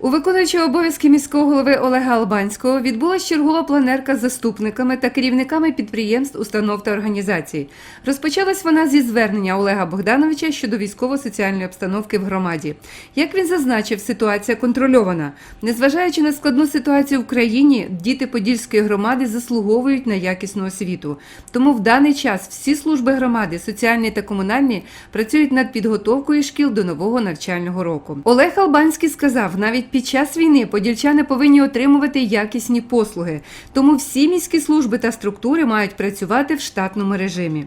У виконуючого обов'язки міського голови Олега Албанського відбулася чергова планерка з заступниками та керівниками підприємств, установ та організацій. Розпочалась вона зі звернення Олега Богдановича щодо військово-соціальної обстановки в громаді. Як він зазначив, ситуація контрольована. Незважаючи на складну ситуацію в країні, діти Подільської громади заслуговують на якісну освіту. Тому в даний час всі служби громади, соціальні та комунальні, працюють над підготовкою шкіл до нового навчального року. Олег Албанський сказав, навіть під час війни подільчани повинні отримувати якісні послуги, тому всі міські служби та структури мають працювати в штатному режимі.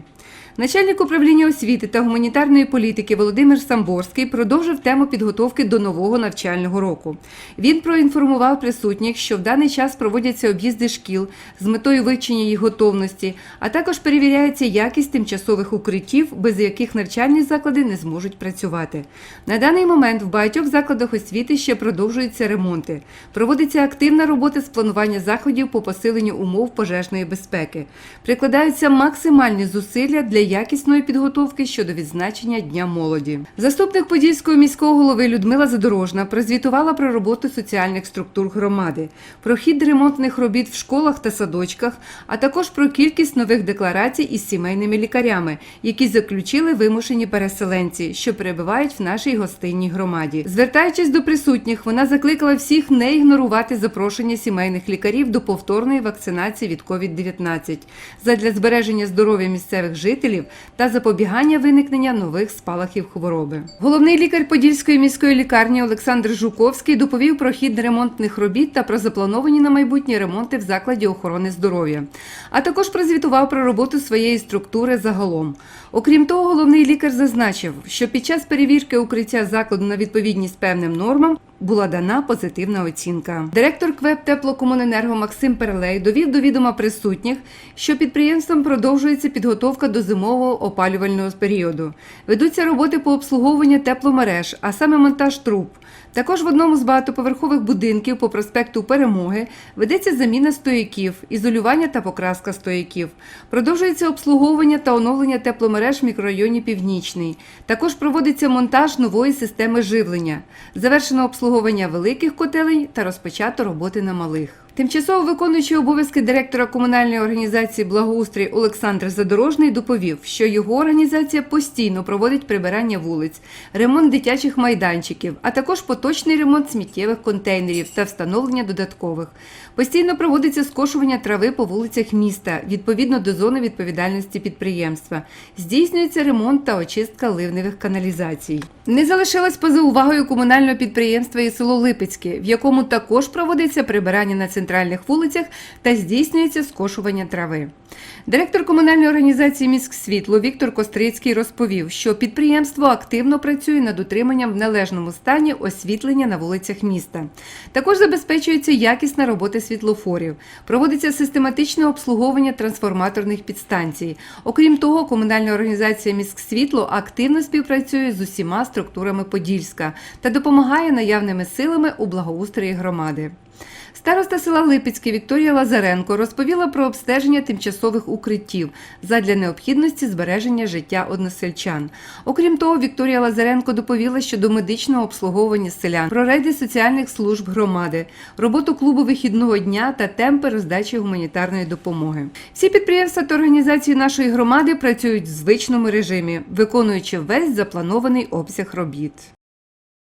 Начальник управління освіти та гуманітарної політики Володимир Самборський продовжив тему підготовки до нового навчального року. Він проінформував присутніх, що в даний час проводяться об'їзди шкіл з метою вивчення їх готовності, а також перевіряється якість тимчасових укриттів, без яких навчальні заклади не зможуть працювати. На даний момент в багатьох закладах освіти ще продовжуються ремонти. Проводиться активна робота з планування заходів по посиленню умов пожежної безпеки. Прикладаються максимальні зусилля для якісної підготовки щодо відзначення Дня молоді. Заступник Подільського міського голови Людмила Задорожна прозвітувала про роботу соціальних структур громади, про хід ремонтних робіт в школах та садочках, а також про кількість нових декларацій із сімейними лікарями, які заключили вимушені переселенці, що перебувають в нашій гостинній громаді. Звертаючись до присутніх, вона закликала всіх не ігнорувати запрошення сімейних лікарів до повторної вакцинації від COVID-19 задля збереження здоров'я місцевих жителів та запобігання виникнення нових спалахів хвороби. Головний лікар Подільської міської лікарні Олександр Жуковський доповів про хід ремонтних робіт та про заплановані на майбутнє ремонти в закладі охорони здоров'я, а також прозвітував про роботу своєї структури загалом. Окрім того, головний лікар зазначив, що під час перевірки укриття закладу на відповідність певним нормам була дана позитивна оцінка. Директор КВЕП Теплокомуненерго Максим Перелей довів до відома присутніх, що підприємством продовжується підготовка до зимового опалювального періоду. Ведуться роботи по обслуговуванню тепломереж, а саме монтаж труб. Також в одному з багатоповерхових будинків по проспекту Перемоги ведеться заміна стояків, ізолювання та покраска стояків. Продовжується обслуговування та оновлення тепломереж в мікрорайоні Північний. Також проводиться монтаж нової системи живлення. Завершено обслуговування великих котелень та розпочато роботи на малих. Тимчасово виконуючий обов'язки директора комунальної організації Благоустрій Олександр Задорожний доповів, що його організація постійно проводить прибирання вулиць, ремонт дитячих майданчиків, а також поточний ремонт сміттєвих контейнерів та встановлення додаткових. Постійно проводиться скошування трави по вулицях міста відповідно до зони відповідальності підприємства. Здійснюється ремонт та очистка ливневих каналізацій. Не залишилось поза увагою комунального підприємства і село Липецьке, в якому також проводиться прибирання на центральних вулицях та здійснюється скошування трави. Директор комунальної організації «Міськсвітло» Віктор Кострицький розповів, що підприємство активно працює над утриманням в належному стані освітлення на вулицях міста. Також забезпечується якісна робота світлофорів, проводиться систематичне обслуговування трансформаторних підстанцій. Окрім того, комунальна організація «Міськсвітло» активно співпрацює з усіма структурами Подільська та допомагає наявними силами у благоустрої громади. Староста села Липецьке Вікторія Лазаренко розповіла про обстеження тимчасових укриттів задля необхідності збереження життя односельчан. Окрім того, Вікторія Лазаренко доповіла щодо медичного обслуговування селян, про рейди соціальних служб громади, роботу клубу вихідного дня та темпи роздачі гуманітарної допомоги. Всі підприємства та організації нашої громади працюють в звичному режимі, виконуючи весь запланований обсяг робіт.